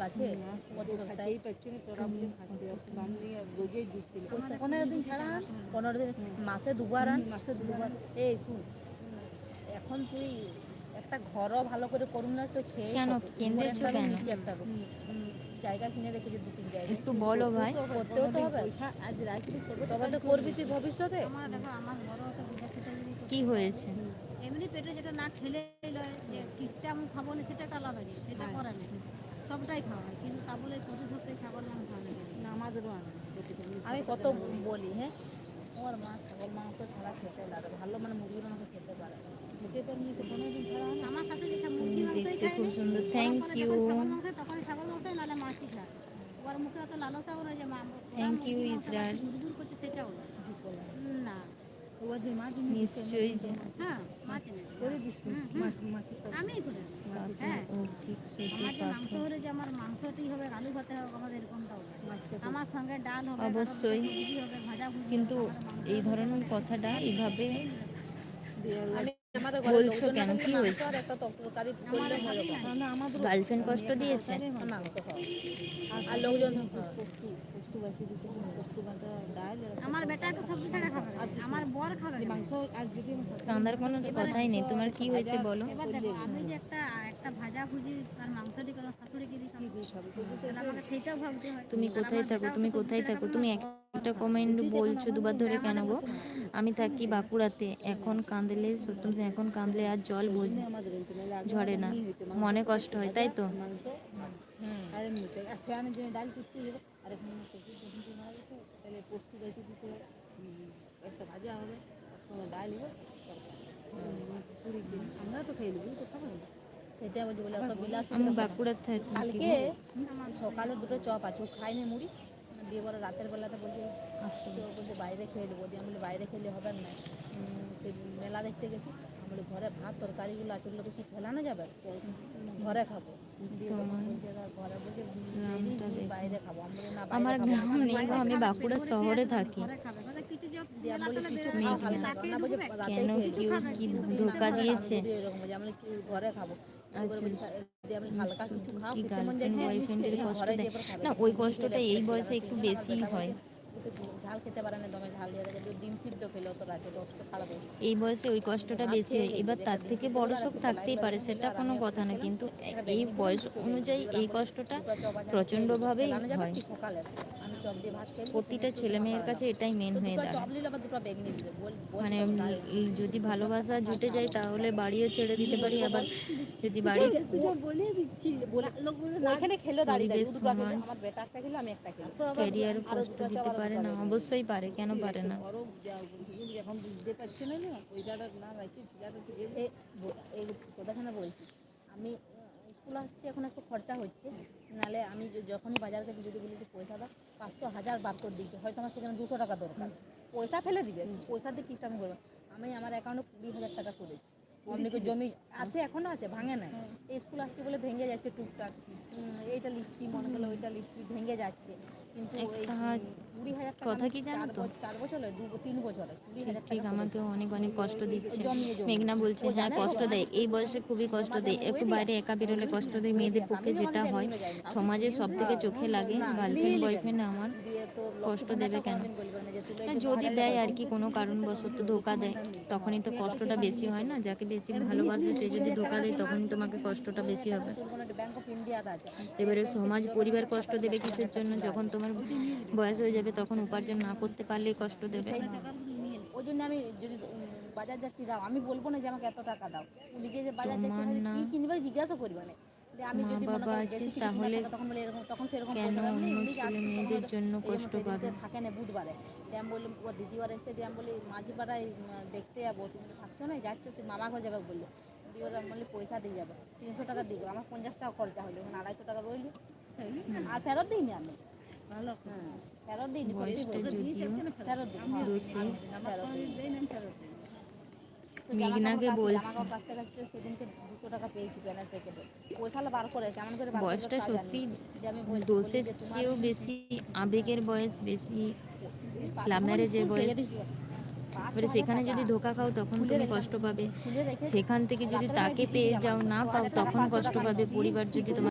আছে? পনেরো দিন ছাড়া আন পনেরো দিন মাসে দুবার আন। মাসে দুবার। এই শুন এখন তুই একটা ঘরও ভালো করে করুন না তো খেয়ে কেন? একটা জায়গা কিনে রেখেছি দু তিন জায়গা একটু বলো ভাই। করতেও তো হবে। আজ রাখবি তবে তো করবি তুই ভবিষ্যতে? আমার দেখো আমার বড় হতে বিলাসিতা যদি কি হয়েছে? এমনি পেটে যেটা না খেলে লয় যে কিস্তা আমি খাব না সেটা একটা আলাদা সেটা করে না সবটাই খাওয়া হয় কিন্তু তা বলে প্রতি সপ্তাহে ছাগল মাংস আনে না। আমাদেরও আনে আমি কত বলি হ্যাঁ? ওর মা ছাগল মাংস ছাড়া খেতে লাগে ভালো মানে মুরগির মাংস খেতে পারে না। খেতে পারি তো পনেরো দিন ছাড়া আন। আমার কাছে যেসব মুরগি মাংসই দেখতে খায় খুব না, সুন্দর। ওরা থ্যাংক পরে ইউ যখন ছাগল মাংস হয়, তখন ছাগল মাংসই নাহলে মাছই খায় ওর মুখে অত লালসাও রয়েছে মা ওরা Thank you, মুরগি মাংস ইসরার। খাচ্ছে, দূর করছে সেটাও না। না। নিশ্চয়ই যে। হ্যাঁ মাছ এনে অবশ্যই। কিন্তু হবে, আমার মাংস এই ধরনের কথাটা এইভাবে আমাদের বলছো কেন? কি হয়েছে? গার্লফ্রেন্ড কষ্ট দিয়েছে। আর লোকজন আমার তো সবজি ছাড়া খাবে আমার বর খাবে মাংস আর যদি কান্দার কোনো কথাই নেই। তোমার কি হয়েছে বলো? আমি যে একটা একটা ভাজা ভুজি আর মাংসটি করে শাশুড়িকে দিই আমাকে সেইটাও ভাবতে হয়। তুমি কোথায় থাকো? তুমি কোথায় থাকো? তুমি একটা কমেন্ট বলছো দুবার ধরে কেন গো? আমি থাকি বাঁকুড়াতে। এখন কাঁদলে সত্যম সিং, এখন কাঁদলে আর জল বোঝ- ঝরে না। মনে কষ্ট হয় তাই তো? পোস্ত রেখে দিতে একটা ভাজা হবে তার সঙ্গে ডাল হবে। আমরা তো খেয়ে নেব তো খাব বলছি বলে অত বিলাস আমি থাকি কালকে সকালে দুটো চপ আছে ও খায়নি মুড়ি। দিয়ে পরে রাতের বেলাতে বলছে আসতে বলছে বাইরে খেয়ে নেব দিয়ে আমি বলি বাইরে খেলে হবে না। মেলা দেখতে গেছি। বলি ঘরে ভাত তরকারিগুলো আছে ওগুলো তো সে ফেলানো যাবে? ঘরে খাব। আমার খাব। না। গ্রাম নেই আমি বাঁকুড়া শহরে থাকি। মানে কেন কেউ কি ধোকা দিয়েছে? ঘরে খাব? আচ্ছা। না ওই কষ্টটা এই বয়সে একটু বেশিই হয়। ঝাল খেতে পারে না দমে ঝাল দিয়ে যদি ডিম সিদ্ধ খেলেও তো রাতে দশটা এই বয়সে ওই কষ্টটা বেশি হয় এবার তার থেকে বড় শোক থাকতেই পারে সেটা কোনো কথা না কিন্তু এই বয়স অনুযায়ী এই কষ্টটা প্রচণ্ডভাবেই হয় প্রতিটা ছেলে মেয়ের কাছে এটাই মেন হয়ে দাঁড়ায় বল মানে যদি ভালোবাসা জুটে যায় তাহলে বাড়িও ছেড়ে দিতে পারি আবার যদি বাড়ি খেলো পরিবেশ, খেলো সমাজ, খেলো খেলো ক্যারিয়ার কষ্ট দিতে পারে না অবশ্যই পারে কেন পারে না? এখন বুঝতে পারছি না না ওই জায়গাটা না রাখি ব- বলছি। আমি স্কুল আসছি এখন একটু খরচা হচ্ছে। নালে আমি যখনই বাজার থেকে যদি বলি যে পয়সা দাও পাঁচশো হাজার বার করে দিচ্ছে হয়তো আমার সেখানে দুশো টাকা দরকার। পয়সা ফেলে দিবে। পয়সা দিয়ে কীটা আমি করব। আমি আমার অ্যাকাউন্টে কুড়ি হাজার টাকা করেছি। অনেকে জমি আছে এখনও আছে ভাঙে না এই স্কুল আসছে বলে ভেঙে যাচ্ছে টুকটাক। এইটা লিখছি মনে করলে ওইটা লিখছি ভেঙে যাচ্ছে। কিন্তু কথা কি জানো তো? ঠিক টাকা আমাকেও অনেক অনেক কষ্ট দিচ্ছে। মেঘনা বলছে হ্যাঁ কষ্ট দেয়। এই বয়সে খুবই কষ্ট দেয়। একটু বাইরে একা বেরোলে কষ্ট দেয়। মেয়েদের পক্ষে যেটা হয় সমাজে সব থেকে চোখে লাগে গার্লফ্রেন্ড বয়ফ্রেন্ড আমার কষ্ট দেবে কেন? যদি দেয় আর কি কোনো কারণবশত ধোকা দেয় তখনই তো কষ্টটা বেশি হয় না? যাকে বেশি ভালোবাসবে সে যদি ধোকা দেয় তখনই তোমাকে কষ্টটা বেশি হবে। এবারে সমাজ পরিবার কষ্ট দেবে কিসের জন্য যখন তোমার বয়স হয়ে যাবে তখন উপার্জন না করতে পারলেই কষ্ট দেবে। ওই জন্য আমি যদি বাজার যাচ্ছি দাও আমি বলব না যে আমাকে এত টাকা দাও। নিজে যে বাজার যাচ্ছি কি কিনবে জিজ্ঞাসা করবে না। আমি মা যদি বাবা আছে, তাহলে কেন না। অন্য ছেলে মেয়েদের জন্য কষ্ট পাবে? থাকে না বুধবারে আমি বললাম ও এসে দিয়ে আমি বলি মাঝি দেখতে যাব। তুমি তো থাকছো না যাচ্ছ তুই মামা ঘর যাবে বলল। দিয়ে ওরা পয়সা দিয়ে যাব। তিনশো টাকা দিব আমার পঞ্চাশ টাকা খরচা হলো এখন আড়াইশো টাকা রইল আর ফেরত দিইনি আমি। মেঘনাকে বলছি। বয়সটা সত্যি দোষের চেয়েও বেশি, আবেগের বয়স বেশি লাভ ম্যারেজের বয়স। এবারে সেখানে যদি ধোকা খাও, তখন তুমি কষ্ট পাবে। সেখান থেকে যদি তাকে পেয়ে যাও, না পাও, তখন কষ্ট পাবে। পরিবার যদি তোমার